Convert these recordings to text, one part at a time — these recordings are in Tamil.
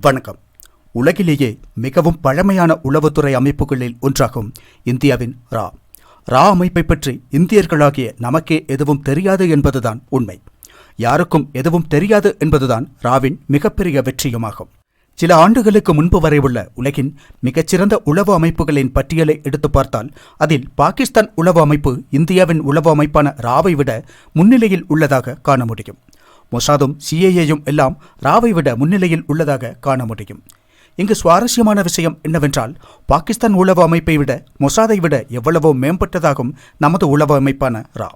வணக்கம். உலகிலேயே மிகவும் பழமையான உளவுத்துறை அமைப்புகளில் ஒன்றாகும் இந்தியாவின் ரா. ரா அமைப்பை பற்றி இந்தியர்களாகிய நமக்கே எதுவும் தெரியாது என்பதுதான் உண்மை. யாருக்கும் எதுவும் தெரியாது என்பதுதான் ராவின் மிகப்பெரிய வெற்றியுமாகும். சில ஆண்டுகளுக்கு முன்பு வரை உள்ள உலகின் மிகச்சிறந்த உளவு அமைப்புகளின் பட்டியலை எடுத்து பார்த்தால் அதில் பாகிஸ்தான் உளவு அமைப்பு இந்தியாவின் உளவு அமைப்பான ராவை விட முன்னிலையில் உள்ளதாக காண முடியும். மொசாதும் சிஏஏயும் எல்லாம் ராவை விட முன்னிலையில் உள்ளதாக காண முடியும். இங்கு சுவாரஸ்யமான விஷயம் என்னவென்றால் பாகிஸ்தான் உளவு அமைப்பை விட மொசாதை விட எவ்வளவோ மேம்பட்டதாகும் நமது உளவு அமைப்பான ரா.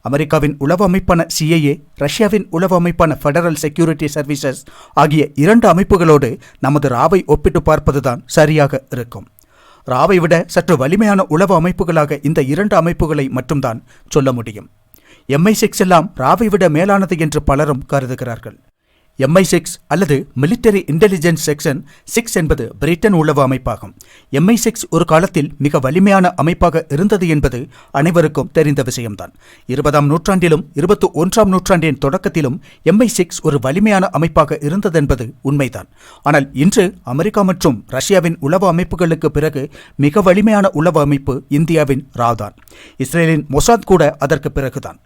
அமெரிக்காவின் உளவு அமைப்பான சிஐஏ ரஷ்யாவின் உளவு அமைப்பான ஃபெடரல் செக்யூரிட்டி சர்வீசஸ் ஆகிய இரண்டு அமைப்புகளோடு நமது ராவை ஒப்பிட்டு பார்ப்பதுதான் சரியாக இருக்கும். ராவை விட சற்று வலிமையான உளவு அமைப்புகளாக இந்த இரண்டு அமைப்புகளை மட்டும்தான் சொல்ல முடியும். எம்ஐ சிக்ஸ் எல்லாம் ராவை விட மேலானது என்று பலரும் கருதுகிறார்கள். எம்ஐ சிக்ஸ் அல்லது மிலிட்டரி இன்டெலிஜென்ஸ் செக்ஷன் சிக்ஸ் என்பது பிரிட்டன் உளவு அமைப்பாகும். எம்ஐ சிக்ஸ் ஒரு காலத்தில் மிக வலிமையான அமைப்பாக இருந்தது என்பது அனைவருக்கும் தெரிந்த விஷயம்தான். இருபதாம் நூற்றாண்டிலும் இருபத்தி ஒன்றாம் நூற்றாண்டின் தொடக்கத்திலும் எம்ஐ சிக்ஸ் ஒரு வலிமையான அமைப்பாக இருந்ததென்பது உண்மைதான். ஆனால் இன்று அமெரிக்கா மற்றும் ரஷ்யாவின் உளவு அமைப்புகளுக்கு பிறகு மிக வலிமையான உளவு அமைப்பு இந்தியாவின் ராவ்தான் இஸ்ரேலின் மொசாத் கூட அதற்கு பிறகுதான்.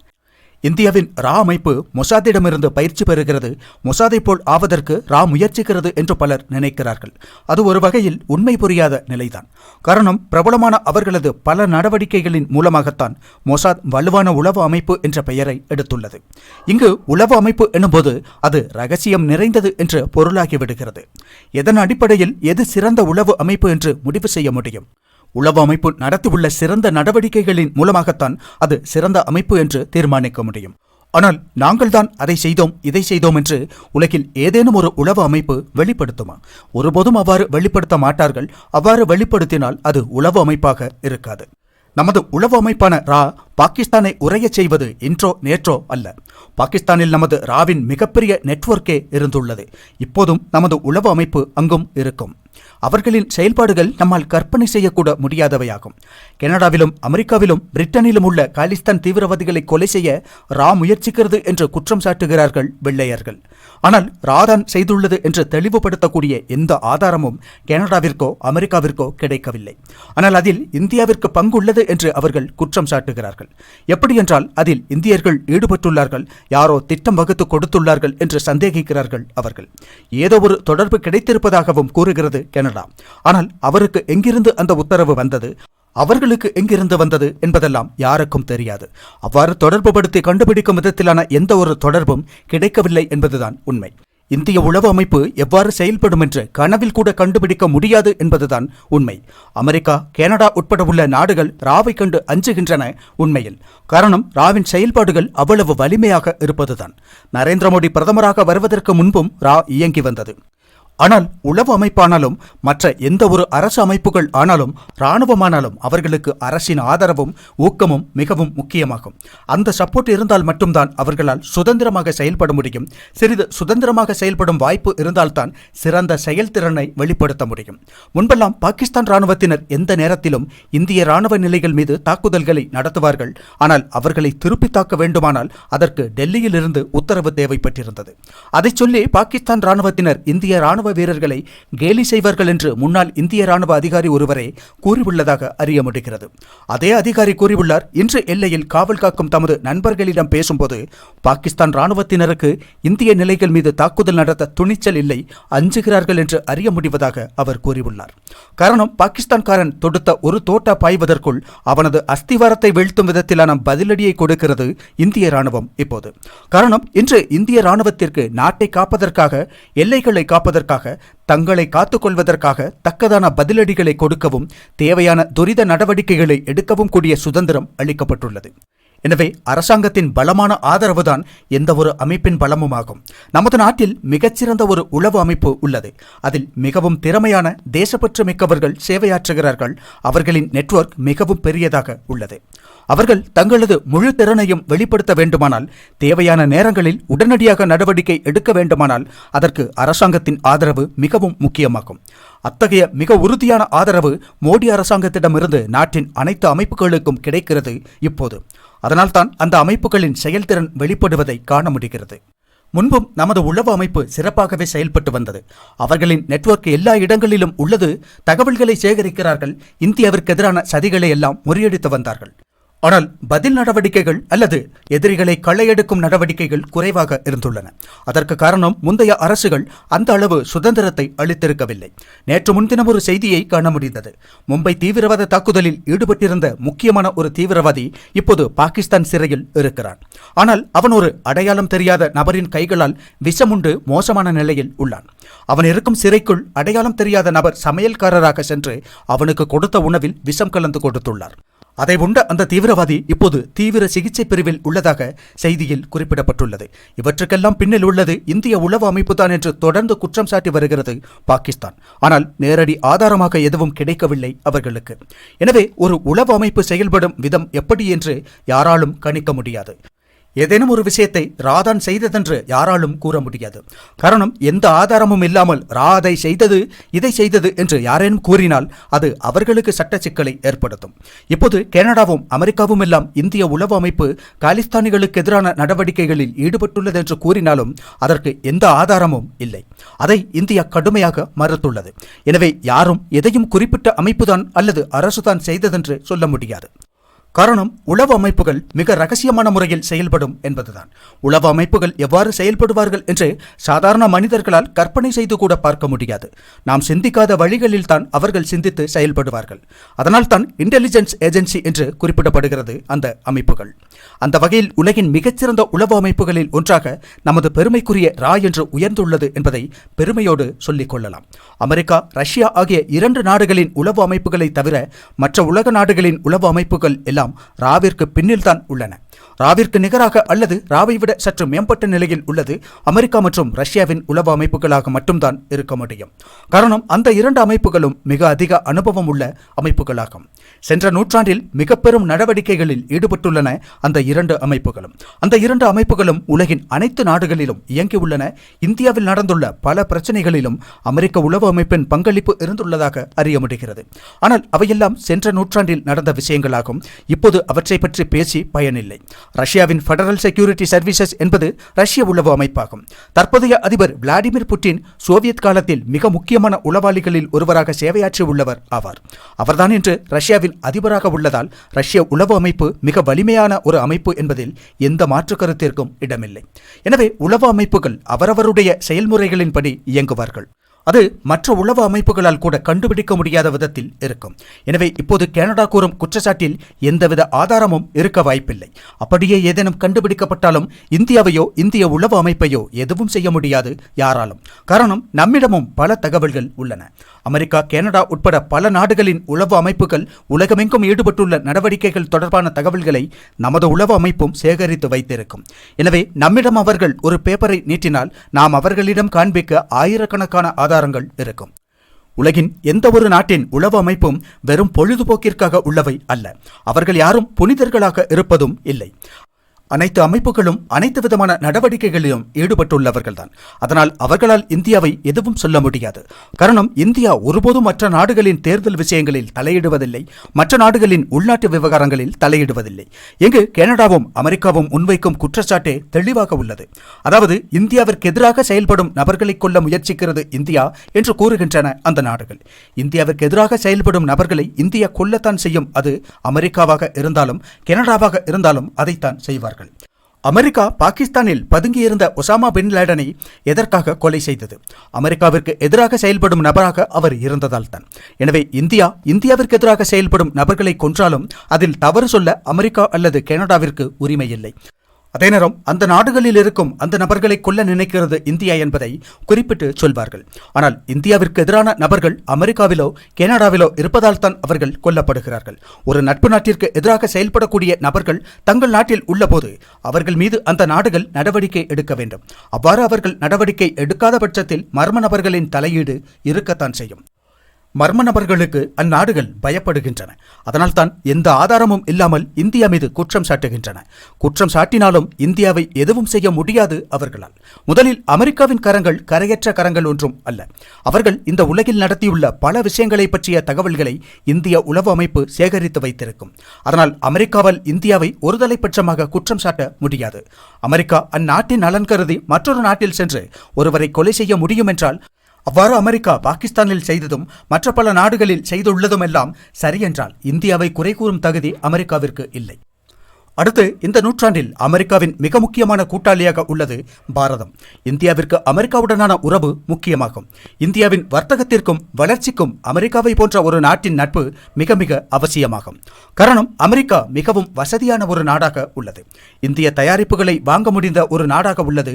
இந்தியாவின் ரா அமைப்பு மொசாத்திடமிருந்து பயிற்சி பெறுகிறது. மொசாதை போல் ஆவதற்கு ரா முயற்சிக்கிறது என்று பலர் நினைக்கிறார்கள். அது ஒரு வகையில் உண்மை புரியாத நிலைதான். காரணம் பிரபலமான அவர்களது பல நடவடிக்கைகளின் மூலமாகத்தான் மொசாத் வலுவான உளவு அமைப்பு என்ற பெயரை எடுத்துள்ளது. இங்கு உளவு அமைப்பு எனும்போது அது ரகசியம் நிறைந்தது என்று பொருளாகிவிடுகிறது எதன் அடிப்படையில் எது சிறந்த உளவு அமைப்பு என்று முடிவு செய்ய முடியும்? உளவு அமைப்பு நடத்தியுள்ள சிறந்த நடவடிக்கைகளின் மூலமாகத்தான் அது சிறந்த அமைப்பு என்று தீர்மானிக்க முடியும். ஆனால் நாங்கள்தான் அதை செய்தோம் இதை செய்தோம் என்று உலகில் ஏதேனும் ஒரு உளவு அமைப்பு வெளிப்படுத்துமா? ஒருபோதும் அவ்வாறு வெளிப்படுத்த மாட்டார்கள். அவ்வாறு வெளிப்படுத்தினால் அது உளவு அமைப்பாக இருக்காது. நமது உளவு அமைப்பான ரா பாகிஸ்தானை உரையச் செய்வது இன்றோ நேற்றோ அல்ல. பாகிஸ்தானில் நமது ராவின் மிகப்பெரிய நெட்வொர்க்கே இருந்துள்ளது. இப்போதும் நமது உளவு அமைப்பு அங்கும் இருக்கும். அவர்களின் செயல்பாடுகள் நம்மால் கற்பனை செய்யக்கூட முடியாதவையாகும். கனடாவிலும் அமெரிக்காவிலும் பிரிட்டனிலும் உள்ள காலிஸ்தான் தீவிரவாதிகளை கொலை செய்ய ரா முயற்சிக்கிறது என்று குற்றம் சாட்டுகிறார்கள் வெள்ளையர்கள். ஆனால் ராதான் செய்துள்ளது என்று தெளிவுபடுத்தக்கூடிய எந்த ஆதாரமும் கனடாவிற்கோ அமெரிக்காவிற்கோ கிடைக்கவில்லை. ஆனால் அதில் இந்தியாவிற்கு பங்குள்ளது என்று அவர்கள் குற்றம் சாட்டுகிறார்கள். எப்படி என்றால் அதில் இந்தியர்கள் ஈடுபட்டுள்ளார்கள் யாரோ திட்டம் வகுத்து கொடுத்துள்ளார்கள் என்று சந்தேகிக்கிறார்கள் அவர்கள். ஏதோ ஒரு தொடர்பு கிடைத்திருப்பதாகவும் கூறுகிறது கனடா ஆனால் அவருக்கு எங்கிருந்து அந்த உத்தரவு வந்தது? அவர்களுக்கு எங்கிருந்து வந்தது என்பதெல்லாம் யாருக்கும் தெரியாது. அவ்வாறு தொடர்பு படுத்தி கண்டுபிடிக்கும் விதத்திலான எந்த ஒரு தொடர்பும் கிடைக்கவில்லை என்பதுதான் உண்மை. இந்திய உளவு அமைப்பு எவ்வாறு செயல்படும் என்று கனவில் கூட கண்டுபிடிக்க முடியாது என்பதுதான் உண்மை. அமெரிக்கா கனடா உட்பட உள்ள நாடுகள் ராவை கண்டு அஞ்சுகின்றன உண்மையில். காரணம் ராவின் செயல்பாடுகள் அவ்வளவு வலிமையாக இருப்பதுதான். நரேந்திர மோடி பிரதமராக வருவதற்கு முன்பும் ரா இயங்கி வந்தது. ஆனால் உளவு அமைப்பானாலும் மற்ற எந்த ஒரு அரசு அமைப்புகள் ஆனாலும் இராணுவமானாலும் அவர்களுக்கு அரசின் ஆதரவும் ஊக்கமும் மிகவும் முக்கியமாகும். அந்த சப்போர்ட் இருந்தால் மட்டும்தான் அவர்களால் சுதந்திரமாக செயல்பட முடியும். சிறிது சுதந்திரமாக செயல்படும் வாய்ப்பு இருந்தால்தான் சிறந்த செயல்திறனை வெளிப்படுத்த முடியும். முன்பெல்லாம் பாகிஸ்தான் இராணுவத்தினர் எந்த நேரத்திலும் இந்திய ராணுவ நிலைகள் மீது தாக்குதல்களை நடத்துவார்கள். ஆனால் அவர்களை திருப்பி தாக்க வேண்டுமானால் அதற்கு டெல்லியில் இருந்து உத்தரவு தேவைப்பட்டிருந்தது. அதைச் சொல்லி பாகிஸ்தான் இராணுவத்தினர் இந்திய ராணுவ வீரர்களை கேலி செய்வார்கள் என்று முன்னாள் இந்திய ராணுவ அதிகாரி ஒருவரே கூறியுள்ளதாக அறிய முடிகிறது. அதே அதிகாரி கூறியுள்ளார் இன்று எல்லையில் காவல் காக்கும் தமது நண்பர்களிடம் பேசும்போது பாகிஸ்தான் ராணுவத்தினருக்கு இந்திய நிலைகள் மீது தாக்குதல் நடத்த துணிச்சல் இல்லை அஞ்சுகிறார்கள் என்று அறிய முடிவதாக அவர் கூறியுள்ளார். காரணம் பாகிஸ்தான்காரன் தொடுத்த ஒரு தோட்டா பாய்வதற்குள் அவனது அஸ்திவாரத்தை வீழ்த்தும் விதத்திலான பதிலடியை கொடுக்கிறது இந்திய ராணுவம் இப்போது. காரணம் இன்று இந்திய ராணுவத்திற்கு நாட்டை காப்பதற்காக எல்லைகளை காப்பதற்காக தங்களை காத்துக்கொள்வதற்காக தக்கதான பதிலடிகளை கொடுக்கவும் தேவையான துரித நடவடிக்கைகளை எடுக்கவும் கூடிய சுதந்திரம் அளிக்கப்பட்டுள்ளது. எனவே அரசாங்கத்தின் பலமான ஆதரவுதான் எந்த ஒரு அமைப்பின் பலமுமாகும். நமது நாட்டில் மிகச்சிறந்த ஒரு உளவு அமைப்பு உள்ளது. அதில் மிகவும் திறமையான தேசப்பற்று மிக்கவர்கள் சேவையாற்றுகிறார்கள். அவர்களின் நெட்வொர்க் மிகவும் பெரியதாக உள்ளது. அவர்கள் தங்களது முழு திறனையும் வெளிப்படுத்த வேண்டுமானால் தேவையான நேரங்களில் உடனடியாக நடவடிக்கை எடுக்க வேண்டுமானால் அதற்கு அரசாங்கத்தின் ஆதரவு மிகவும் முக்கியமாகும். அத்தகைய மிக உறுதியான ஆதரவு மோடி அரசாங்கத்திடமிருந்து நாட்டின் அனைத்து அமைப்புகளுக்கும் கிடைக்கிறது இப்போது. அதனால்தான் அந்த அமைப்புகளின் செயல்திறன் வெளிப்படுவதை காண முடிகிறது. முன்பும் நமது உளவு அமைப்பு சிறப்பாகவே செயல்பட்டு வந்தது. அவர்களின் நெட்வொர்க் எல்லா இடங்களிலும் உள்ளது. தகவல்களை சேகரிக்கிறார்கள். இந்தியாவிற்கு எதிரான சதிகளை எல்லாம் முறியடித்து வந்தார்கள். ஆனால் பதில் நடவடிக்கைகள் அல்லது எதிரிகளை களையெடுக்கும் நடவடிக்கைகள் குறைவாக இருந்துள்ளன. அதற்கு காரணம் முந்தைய அரசுகள் அந்த அளவு சுதந்திரத்தை அளித்திருக்கவில்லை. நேற்று முன்தினம் ஒரு செய்தியை காண முடிந்தது. மும்பை தீவிரவாத தாக்குதலில் ஈடுபட்டிருந்த முக்கியமான ஒரு தீவிரவாதி இப்போது பாகிஸ்தான் சிறையில் இருக்கிறான். ஆனால் அவன் ஒரு அடையாளம் தெரியாத நபரின் கைகளால் விஷமுண்டு மோசமான நிலையில் உள்ளான். அவன் இருக்கும் சிறைக்குள் அடையாளம் தெரியாத நபர் சமையல்காரராக சென்று அவனுக்கு கொடுத்த உணவில் விஷம் கலந்து கொடுத்துள்ளார். அதை உண்ட அந்த தீவிரவாதி இப்போது தீவிர சிகிச்சை பிரிவில் உள்ளதாக செய்தியில் குறிப்பிடப்பட்டுள்ளது. இவற்றுக்கெல்லாம் பின்னில் உள்ளது இந்திய உளவு அமைப்பு தான் என்று தொடர்ந்து குற்றம் சாட்டி வருகிறது பாகிஸ்தான். ஆனால் நேரடி ஆதாரமாக எதுவும் கிடைக்கவில்லை அவர்களுக்கு. எனவே ஒரு உளவு அமைப்பு செயல்படும் விதம் எப்படி என்று யாராலும் கணிக்க முடியாது. ஏதேனும் ஒரு விஷயத்தை ராதான் செய்ததென்று யாராலும் கூற முடியாது. காரணம் எந்த ஆதாரமும் இல்லாமல் ராதை செய்தது இதை செய்தது என்று யாரேனும் கூறினால் அது அவர்களுக்கு சட்ட சிக்கலை ஏற்படுத்தும். இப்போது கனடாவும் அமெரிக்காவும் எல்லாம் இந்திய உளவு அமைப்பு காலிஸ்தானிகளுக்கு எதிரான நடவடிக்கைகளில் ஈடுபட்டுள்ளது என்று கூறினாலும் அதற்கு எந்த ஆதாரமும் இல்லை. அதை இந்தியா கடுமையாக மறுத்துள்ளது. எனவே யாரும் எதையும் குறிப்பிட்ட அமைப்புதான் அல்லது அரசுதான் செய்ததென்று சொல்ல முடியாது. காரணம் உளவு அமைப்புகள் மிக ரகசியமான முறையில் செயல்படும் என்பதுதான். உளவு அமைப்புகள் எவ்வாறு செயல்படுவார்கள் என்று சாதாரண மனிதர்களால் கற்பனை செய்து கூட பார்க்க முடியாது. நாம் சிந்திக்காத வழிகளில் தான் அவர்கள் சிந்தித்து செயல்படுவார்கள். அதனால் தான் இன்டெலிஜென்ஸ் ஏஜென்சி என்று குறிப்பிடப்படுகிறது அந்த அமைப்புகள். அந்த வகையில் உலகின் மிகச்சிறந்த உளவு அமைப்புகளில் ஒன்றாக நமது பெருமைக்குரிய ரா என்று உயர்ந்துள்ளது என்பதை பெருமையோடு சொல்லிக் கொள்ளலாம். அமெரிக்கா ரஷ்யா ஆகிய இரண்டு நாடுகளின் உளவு அமைப்புகளை தவிர மற்ற உலக நாடுகளின் உளவு அமைப்புகள் எல்லாம் எல்லாம் ராவிற்கு பின்னில்தான் உள்ளன. ராவிற்கு நிகராக அல்லது ராவை விட சற்று மேம்பட்ட நிலையில் உள்ளது. அமெரிக்கா மற்றும் ரஷ்யாவின் உளவு அமைப்புகளாக மட்டும்தான் இருக்க முடியும். காரணம் அந்த இரண்டு அமைப்புகளும் மிக அதிக அனுபவம் உள்ள அமைப்புகளாகும். சென்ற நூற்றாண்டில் மிக பெரும் நடவடிக்கைகளில் ஈடுபட்டுள்ளன அந்த இரண்டு அமைப்புகளும். அந்த இரண்டு அமைப்புகளும் உலகின் அனைத்து நாடுகளிலும் இயங்கியுள்ளன. இந்தியாவில் நடந்துள்ள பல பிரச்சனைகளிலும் அமெரிக்க உளவு அமைப்பின் பங்களிப்பு இருந்துள்ளதாக அறிய முடிகிறது. ஆனால் அவையெல்லாம் சென்ற நூற்றாண்டில் நடந்த விஷயங்களாகும். இப்போது அவற்றை பற்றி பேசி பயனில்லை. ரஷ்யாவின் ஃபெடரல் செக்யூரிட்டி சர்வீசஸ் என்பது ரஷ்ய உளவு அமைப்பாகும். தற்போதைய அதிபர் விளாடிமிர் புட்டின் சோவியத் காலத்தில் மிக முக்கியமான உளவாளிகளில் ஒருவராக சேவையாற்றி உள்ளவர் ஆவார். அவர்தான் இன்று ரஷ்யாவின் அதிபராக உள்ளதால் ரஷ்ய உளவு அமைப்பு மிக வலிமையான ஒரு அமைப்பு என்பதில் எந்த மாற்று கருத்திற்கும் இடமில்லை. எனவே உளவு அமைப்புகள் அவரவருடைய செயல்முறைகளின்படி இயங்குவார்கள். அது மற்ற உளவு அமைப்புகளால் கூட கண்டுபிடிக்க முடியாத விதத்தில் இருக்கும். எனவே இப்போது கனடா கூறும் குற்றச்சாட்டில் எந்தவித ஆதாரமும் இருக்க வாய்ப்பில்லை. அப்படியே ஏதேனும் கண்டுபிடிக்கப்பட்டாலும் இந்தியாவையோ இந்திய உளவு அமைப்பையோ எதுவும் செய்ய முடியாது யாராலும். காரணம் நம்மிடமும் பல தகவல்கள் உள்ளன. அமெரிக்கா கனடா உட்பட பல நாடுகளின் உளவு அமைப்புகள் உலகமெங்கும் ஈடுபட்டுள்ள நடவடிக்கைகள் தொடர்பான தகவல்களை நமது உளவு அமைப்பும் சேகரித்து வைத்திருக்கும். எனவே நம்மிடம் அவர்கள் ஒரு பேப்பரை நீட்டினால் நாம் அவர்களிடம் காண்பிக்க ஆயிரக்கணக்கான ஆதாரங்கள் இருக்கும். உலகின் எந்த ஒரு நாட்டின் உளவு அமைப்பும் வெறும் பொழுதுபோக்கிற்காக உள்ளவை அல்ல. அவர்கள் யாரும் புனிதர்களாக இருப்பதும் இல்லை. அனைத்து அமைப்புகளும் அனைத்து விதமான நடவடிக்கைகளிலும் ஈடுபட்டுள்ளவர்கள்தான். அதனால் அவர்களால் இந்தியாவை எதுவும் சொல்ல முடியாது. காரணம் இந்தியா ஒருபோதும் மற்ற நாடுகளின் தேர்தல் விஷயங்களில் தலையிடுவதில்லை. மற்ற நாடுகளின் உள்நாட்டு விவகாரங்களில் தலையிடுவதில்லை. எங்கு கனடாவும் அமெரிக்காவும் முன்வைக்கும் குற்றச்சாட்டே தெளிவாக உள்ளது. அதாவது இந்தியாவிற்கு எதிராக செயல்படும் நபர்களை கொல்ல முயற்சிக்கிறது இந்தியா என்று கூறுகின்றன அந்த நாடுகள். இந்தியாவிற்கு எதிராக செயல்படும் நபர்களை இந்தியா கொல்லத்தான் செய்யும். அது அமெரிக்காவாக இருந்தாலும் கனடாவாக இருந்தாலும் அதைத்தான் செய்வார்கள். அமெரிக்கா பாகிஸ்தானில் பதுங்கியிருந்த ஒசாமா பின் லேடனை எதற்காக கொலை செய்தது? அமெரிக்காவிற்கு எதிராக செயல்படும் நபராக அவர் இருந்ததால் தான். எனவே இந்தியா இந்தியாவிற்கு எதிராக செயல்படும் நபர்களை கொன்றாலும் அதில் தவறு சொல்ல அமெரிக்கா அல்லது கனடாவிற்கு உரிமை இல்லை அதே நேரம் அந்த நாடுகளில் இருக்கும் அந்த நபர்களை கொல்ல நினைக்கிறது இந்தியா என்பதை குறிப்பிட்டு சொல்வார்கள். ஆனால் இந்தியாவிற்கு எதிரான நபர்கள் அமெரிக்காவிலோ கனடாவிலோ இருப்பதால் தான் அவர்கள் கொல்லப்படுகிறார்கள். ஒரு நட்பு நாட்டிற்கு எதிராக செயல்படக்கூடிய நபர்கள் தங்கள் நாட்டில் உள்ளபோது அவர்கள் மீது அந்த நாடுகள் நடவடிக்கை எடுக்க வேண்டும். அவ்வாறு அவர்கள் நடவடிக்கை எடுக்காத பட்சத்தில் மர்ம நபர்களின் தலையீடு இருக்கத்தான் செய்யும். மர்ம நபர்களுக்கு அந்நாடுகள் பயப்படுகின்றன. அதனால்தான் எந்த ஆதாரமும் இல்லாமல் இந்தியா மீது குற்றம் சாட்டுகின்றன. குற்றம் சாட்டினாலும் இந்தியாவை எதுவும் செய்ய முடியாது அவர்களால். முதலில் அமெரிக்காவின் கரங்கள் கரையற்ற கரங்கள் ஒன்றும் அல்ல. அவர்கள் இந்த உலகில் நடத்தியுள்ள பல விஷயங்களை பற்றிய தகவல்களை இந்திய உளவு அமைப்பு சேகரித்து வைத்திருக்கும். அதனால் அமெரிக்காவால் இந்தியாவை ஒருதலை பட்சமாக குற்றம் சாட்ட முடியாது. அமெரிக்கா அந்நாட்டின் நலன் கருதி மற்றொரு நாட்டில் சென்று ஒருவரை கொலை செய்ய முடியும் என்றால் அவ்வாறு அமெரிக்கா பாகிஸ்தானில் செய்ததும் மற்ற பல நாடுகளில் செய்துள்ளதும் எல்லாம் சரியென்றால் இந்தியாவை குறை கூறும் தகுதி அமெரிக்காவிற்கு இல்லை. அடுத்து இந்த நூற்றாண்டில் அமெரிக்காவின் மிக முக்கியமான கூட்டாளியாக உள்ளது பாரதம். இந்தியாவிற்கு அமெரிக்காவுடனான உறவு முக்கியமாகும். இந்தியாவின் வர்த்தகத்திற்கும் வளர்ச்சிக்கும் அமெரிக்காவை போன்ற ஒரு நாட்டின் நட்பு மிக மிக அவசியமாகும். காரணம் அமெரிக்கா மிகவும் வசதியான ஒரு நாடாக உள்ளது. இந்திய தயாரிப்புகளை வாங்க முடிந்த ஒரு நாடாக உள்ளது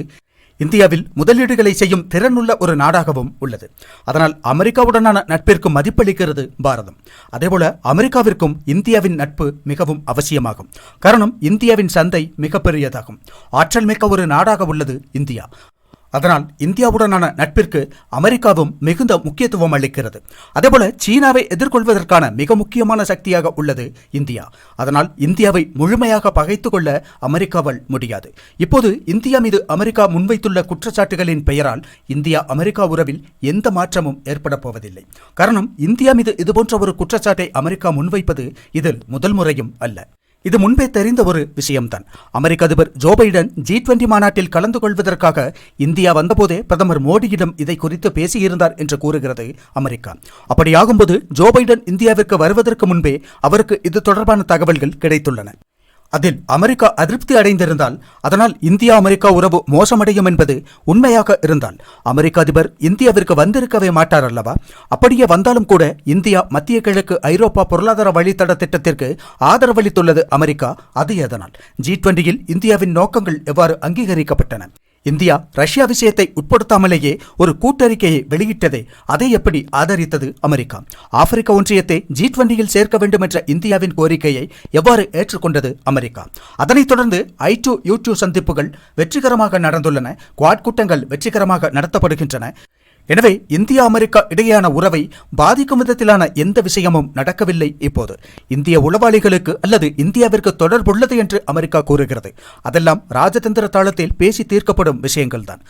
இந்தியாவில் முதலீடுகளை செய்யும் திறனுள்ள ஒரு நாடாகவும் உள்ளது. அதனால் அமெரிக்காவுடனான நட்பிற்கு மதிப்பளிக்கிறது பாரதம். அதேபோல அமெரிக்காவிற்கும் இந்தியாவின் நட்பு மிகவும் அவசியமாகும். காரணம் இந்தியாவின் சந்தை மிகப்பெரியதாகும். ஆற்றல் மிக்க ஒரு நாடாக உள்ளது இந்தியா. அதனால் இந்தியாவுடனான நட்பிற்கு அமெரிக்காவும் மிகுந்த முக்கியத்துவம் அளிக்கிறது. அதேபோல சீனாவை எதிர்கொள்வதற்கான மிக முக்கியமான சக்தியாக உள்ளது இந்தியா. அதனால் இந்தியாவை முழுமையாக பகைத்து கொள்ள அமெரிக்காவால் முடியாது. இப்போது இந்தியா மீது அமெரிக்கா முன்வைத்துள்ள குற்றச்சாட்டுகளின் பெயரால் இந்தியா அமெரிக்கா உறவில் எந்த மாற்றமும் ஏற்பட போவதில்லை. காரணம் இந்தியா மீது இதுபோன்ற ஒரு குற்றச்சாட்டை அமெரிக்கா முன்வைப்பது இதில் முதல் முறையும் அல்ல. இது முன்பே தெரிந்த ஒரு விஷயம்தான். அமெரிக்க அதிபர் ஜோ பைடன் ஜி டுவெண்டி மாநாட்டில் கலந்து கொள்வதற்காக இந்தியா வந்தபோதே பிரதமர் மோடியிடம் இதை குறித்து பேசியிருந்தார் என்று கூறுகிறது அமெரிக்கா. அப்படியாகும்போது ஜோ பைடன் இந்தியாவிற்கு வருவதற்கு முன்பே அவருக்கு இது தொடர்பான தகவல்கள் கிடைத்துள்ளன. அதில் அமெரிக்கா அதிருப்தி அடைந்திருந்தால் அதனால் இந்தியா அமெரிக்கா உறவு மோசமடையும் என்பது உண்மையாக இருந்தால் அமெரிக்க அதிபர் இந்தியாவிற்கு வந்திருக்கவே மாட்டார் அல்லவா? அப்படியே வந்தாலும் கூட இந்தியா மத்திய கிழக்கு ஐரோப்பா பொருளாதார வழித்தட திட்டத்திற்கு ஆதரவளித்துள்ளது அமெரிக்கா. அது எதனால்? ஜி டுவெண்டியில் இந்தியாவின் நோக்கங்கள் எவ்வாறு அங்கீகரிக்கப்பட்டன? இந்தியா ரஷ்யா விஷயத்தை உட்படுத்தாமலேயே ஒரு கூட்டறிக்கையை வெளியிட்டதே அதை எப்படி ஆதரித்தது அமெரிக்கா? ஆப்பிரிக்க ஒன்றியத்தை ஜி டுவெண்டியில் சேர்க்க வேண்டும் என்ற இந்தியாவின் கோரிக்கையை எவ்வாறு ஏற்றுக்கொண்டது அமெரிக்கா? அதனைத் தொடர்ந்து ஐ டூ யூ டூ சந்திப்புகள் வெற்றிகரமாக நடந்துள்ளன. குவாட் கூட்டங்கள் வெற்றிகரமாக நடத்தப்படுகின்றன. எனவே இந்தியா அமெரிக்கா இடையேயான உறவை பாதிக்கும் விதத்திலான எந்த விஷயமும் நடக்கவில்லை இப்போது. இந்திய உளவாளிகளுக்கு அல்லது இந்தியாவிற்கு தொடர்புள்ளது என்று அமெரிக்கா கூறுகிறது. அதெல்லாம் ராஜதந்திர தாளத்தில் பேசி தீர்க்கப்படும் விஷயங்கள்தான்.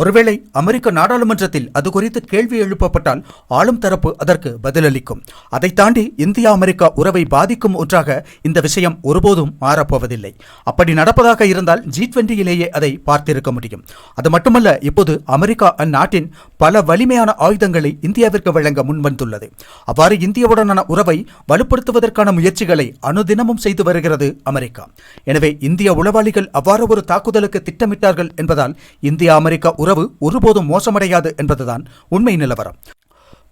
ஒருவேளை அமெரிக்க நாடாளுமன்றத்தில் அது குறித்து கேள்வி எழுப்பப்பட்டால் ஆளும் தரப்பு அதற்கு பதிலளிக்கும். அதை தாண்டி இந்தியா அமெரிக்கா உறவை பாதிக்கும் ஒன்றாக இந்த விஷயம் ஒருபோதும் மாறப்போவதில்லை. அப்படி நடப்பதாக இருந்தால் ஜி டுவெண்டியிலேயே அதை பார்த்திருக்க முடியும். அது மட்டுமல்ல இப்போது அமெரிக்கா அந்நாட்டின் பல வலிமையான ஆயுதங்களை இந்தியாவிற்கு வழங்க முன்வந்துள்ளது. அவ்வாறு இந்தியாவுடனான உறவை வலுப்படுத்துவதற்கான முயற்சிகளை அனுதினமும் செய்து வருகிறது அமெரிக்கா. எனவே இந்திய உளவாளிகள் அவ்வாறு ஒரு தாக்குதலுக்கு திட்டமிட்டார்கள் என்பதால் இந்தியா அமெரிக்கா உறவு ஒருபோதும் மோசமடையாது என்பதுதான் உண்மை நிலவரம்.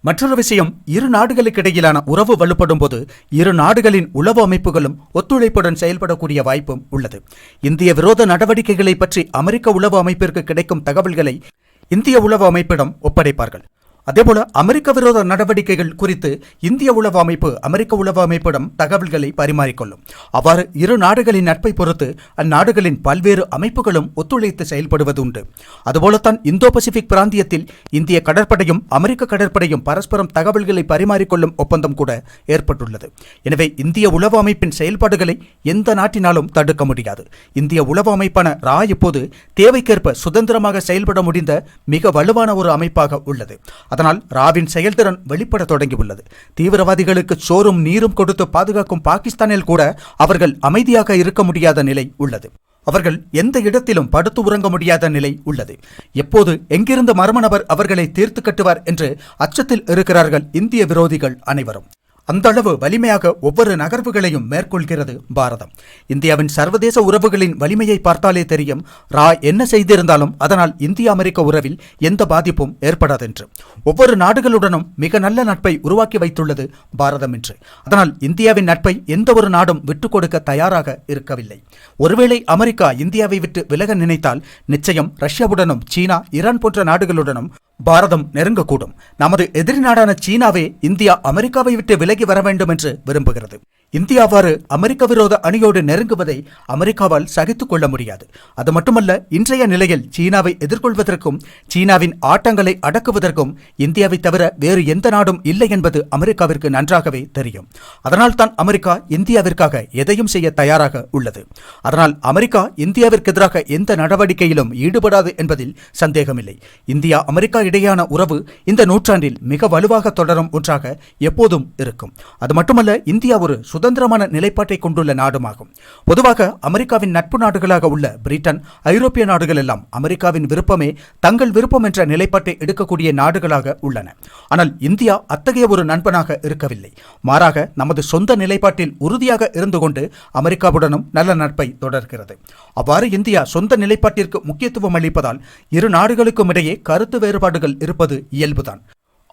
மற்றொரு விஷயம் இரு நாடுகளுக்கிடையிலான உறவு வலுப்படும் போது இரு நாடுகளின் உளவு அமைப்புகளும் ஒத்துழைப்புடன் செயல்படக்கூடிய வாய்ப்பும் உள்ளது. இந்திய விரோத நடவடிக்கைகளை பற்றி அமெரிக்க உளவு அமைப்பிற்கு கிடைக்கும் தகவல்களை இந்திய உளவு அமைப்பிடம் ஒப்படைப்பார்கள். அதேபோல அமெரிக்க விரோத நடவடிக்கைகள் குறித்து இந்திய உளவு அமைப்பு அமெரிக்க உளவு அமைப்பிடம் தகவல்களை பரிமாறிக்கொள்ளும். அவ்வாறு இரு நாடுகளின் நட்பை பொறுத்து அந்நாடுகளின் பல்வேறு அமைப்புகளும் ஒத்துழைத்து செயல்படுவது உண்டு அதுபோலத்தான் இந்தோ பசிபிக் பிராந்தியத்தில் இந்திய கடற்படையும் அமெரிக்க கடற்படையும் பரஸ்பரம் தகவல்களை பரிமாறிக்கொள்ளும் ஒப்பந்தம் கூட ஏற்பட்டுள்ளது. எனவே இந்திய உளவு அமைப்பின் செயல்பாடுகளை எந்த நாட்டினாலும் தடுக்க முடியாது. இந்திய உளவு அமைப்பான ரா இப்போது தேவைக்கேற்ப சுதந்திரமாக செயல்பட முடிந்த மிக வலுவான ஒரு அமைப்பாக உள்ளது. அதனால் ராவின் செயல்திறன் வெளிப்பட தொடங்கியுள்ளது. தீவிரவாதிகளுக்கு சோறும் நீரும் கொடுத்து பாதுகாக்கும் பாகிஸ்தானில் கூட அவர்கள் அமைதியாக இருக்க முடியாத நிலை உள்ளது. அவர்கள் எந்த இடத்திலும் படுத்து உறங்க முடியாத நிலை உள்ளது. எப்போது எங்கிருந்து மர்ம நபர் அவர்களை தீர்த்து கட்டுவார் என்று அச்சத்தில் இருக்கிறார்கள் இந்திய விரோதிகள் அனைவரும். அந்த அளவு வலிமையாக ஒவ்வொரு நகர்வுகளையும் மேற்கொள்கிறது பாரதம். இந்தியாவின் சர்வதேச உறவுகளின் வலிமையை பார்த்தாலே தெரியும் ரா என்ன செய்திருந்தாலும் அதனால் இந்திய அமெரிக்க உறவில் எந்த பாதிப்பும் ஏற்படாதென்று. ஒவ்வொரு நாடுகளுடனும் மிக நல்ல நட்பை உருவாக்கி வைத்துள்ளது பாரதம் என்று அதனால் இந்தியாவின் நட்பை எந்த ஒரு நாடும் விட்டுக் கொடுக்க தயாராக இருக்கவில்லை. ஒருவேளை அமெரிக்கா இந்தியாவை விட்டு விலக நினைத்தால் நிச்சயம் ரஷ்யாவுடனும் சீனா ஈரான் போன்ற நாடுகளுடனும் பாரதம் நெருங்கக்கூடும். நமது எதிரி நாடான சீனாவே இந்தியா அமெரிக்காவை விட்டு விலகி வர வேண்டும் என்று விரும்புகிறது. இந்தியாவாறு அமெரிக்க விரோத அணியோடு நெருங்குவதை அமெரிக்காவால் சகித்துக் கொள்ள முடியாது. அது மட்டுமல்ல இன்றைய நிலையில் சீனாவை எதிர்கொள்வதற்கும் சீனாவின் ஆட்டங்களை அடக்குவதற்கும் இந்தியாவை தவிர வேறு எந்த நாடும் இல்லை என்பது அமெரிக்காவிற்கு நன்றாகவே தெரியும். அதனால் தான் அமெரிக்கா இந்தியாவிற்காக எதையும் செய்ய தயாராக உள்ளது. அதனால் அமெரிக்கா இந்தியாவிற்கு எதிராக எந்த நடவடிக்கையிலும் ஈடுபடாது என்பதில் சந்தேகமில்லை. இந்தியா அமெரிக்கா இடையேயான உறவு இந்த நூற்றாண்டில் மிக வலுவாக தொடரும் ஒன்றாக எப்போதும் இருக்கும். அது மட்டுமல்ல இந்தியா ஒரு சுதந்திரமான நிலைப்பாட்டை கொண்டுள்ள நாடுமாகும். பொதுவாக அமெரிக்காவின் நட்பு நாடுகளாக உள்ள பிரிட்டன் ஐரோப்பிய நாடுகள் எல்லாம் அமெரிக்காவின் விருப்பமே தங்கள் விருப்பம் என்ற நிலைப்பாட்டை எடுக்கக்கூடிய நாடுகளாக உள்ளன. ஆனால் இந்தியா அத்தகைய ஒரு நண்பனாக இருக்கவில்லை. மாறாக நமது சொந்த நிலைப்பாட்டில் உறுதியாக இருந்து கொண்டு அமெரிக்காவுடனும் நல்ல நட்பை தொடர்கிறது. அவ்வாறு இந்தியா சொந்த நிலைப்பாட்டிற்கு முக்கியத்துவம் அளிப்பதால் இரு நாடுகளுக்கும் இடையே கருத்து வேறுபாடுகள் இருப்பது இயல்புதான்.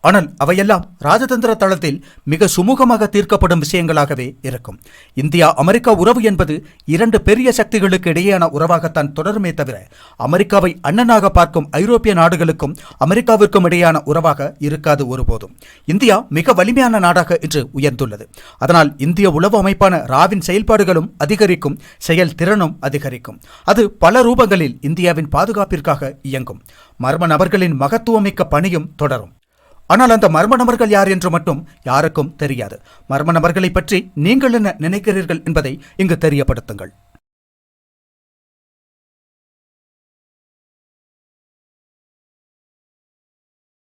ஆனால் அவையெல்லாம் ராஜதந்திர தளத்தில் மிக சுமூகமாக தீர்க்கப்படும் விஷயங்களாகவே இருக்கும். இந்தியா அமெரிக்கா உறவு என்பது இரண்டு பெரிய சக்திகளுக்கு இடையேயான உறவாகத்தான் தொடருமே தவிர அமெரிக்காவை அண்ணனாக பார்க்கும் ஐரோப்பிய நாடுகளுக்கும் அமெரிக்காவிற்கும் இடையேயான உறவாக இருக்காது ஒருபோதும். இந்தியா மிக வலிமையான நாடாக இன்று உயர்ந்துள்ளது. அதனால் இந்திய உளவு அமைப்பான ராவின் செயல்பாடுகளும் அதிகரிக்கும் செயல் திறனும் அதிகரிக்கும். அது பல ரூபங்களில் இந்தியாவின் பாதுகாப்பிற்காக இயங்கும். மர்ம நபர்களின் மகத்துவமிக்க பணியும் தொடரும். ஆனால் அந்த மர்ம நபர்கள் யார் என்று மட்டும் யாருக்கும் தெரியாது. மர்ம நபர்களை பற்றி நீங்கள் என்ன நினைக்கிறீர்கள் என்பதை இங்கு தெரியப்படுத்துங்கள்.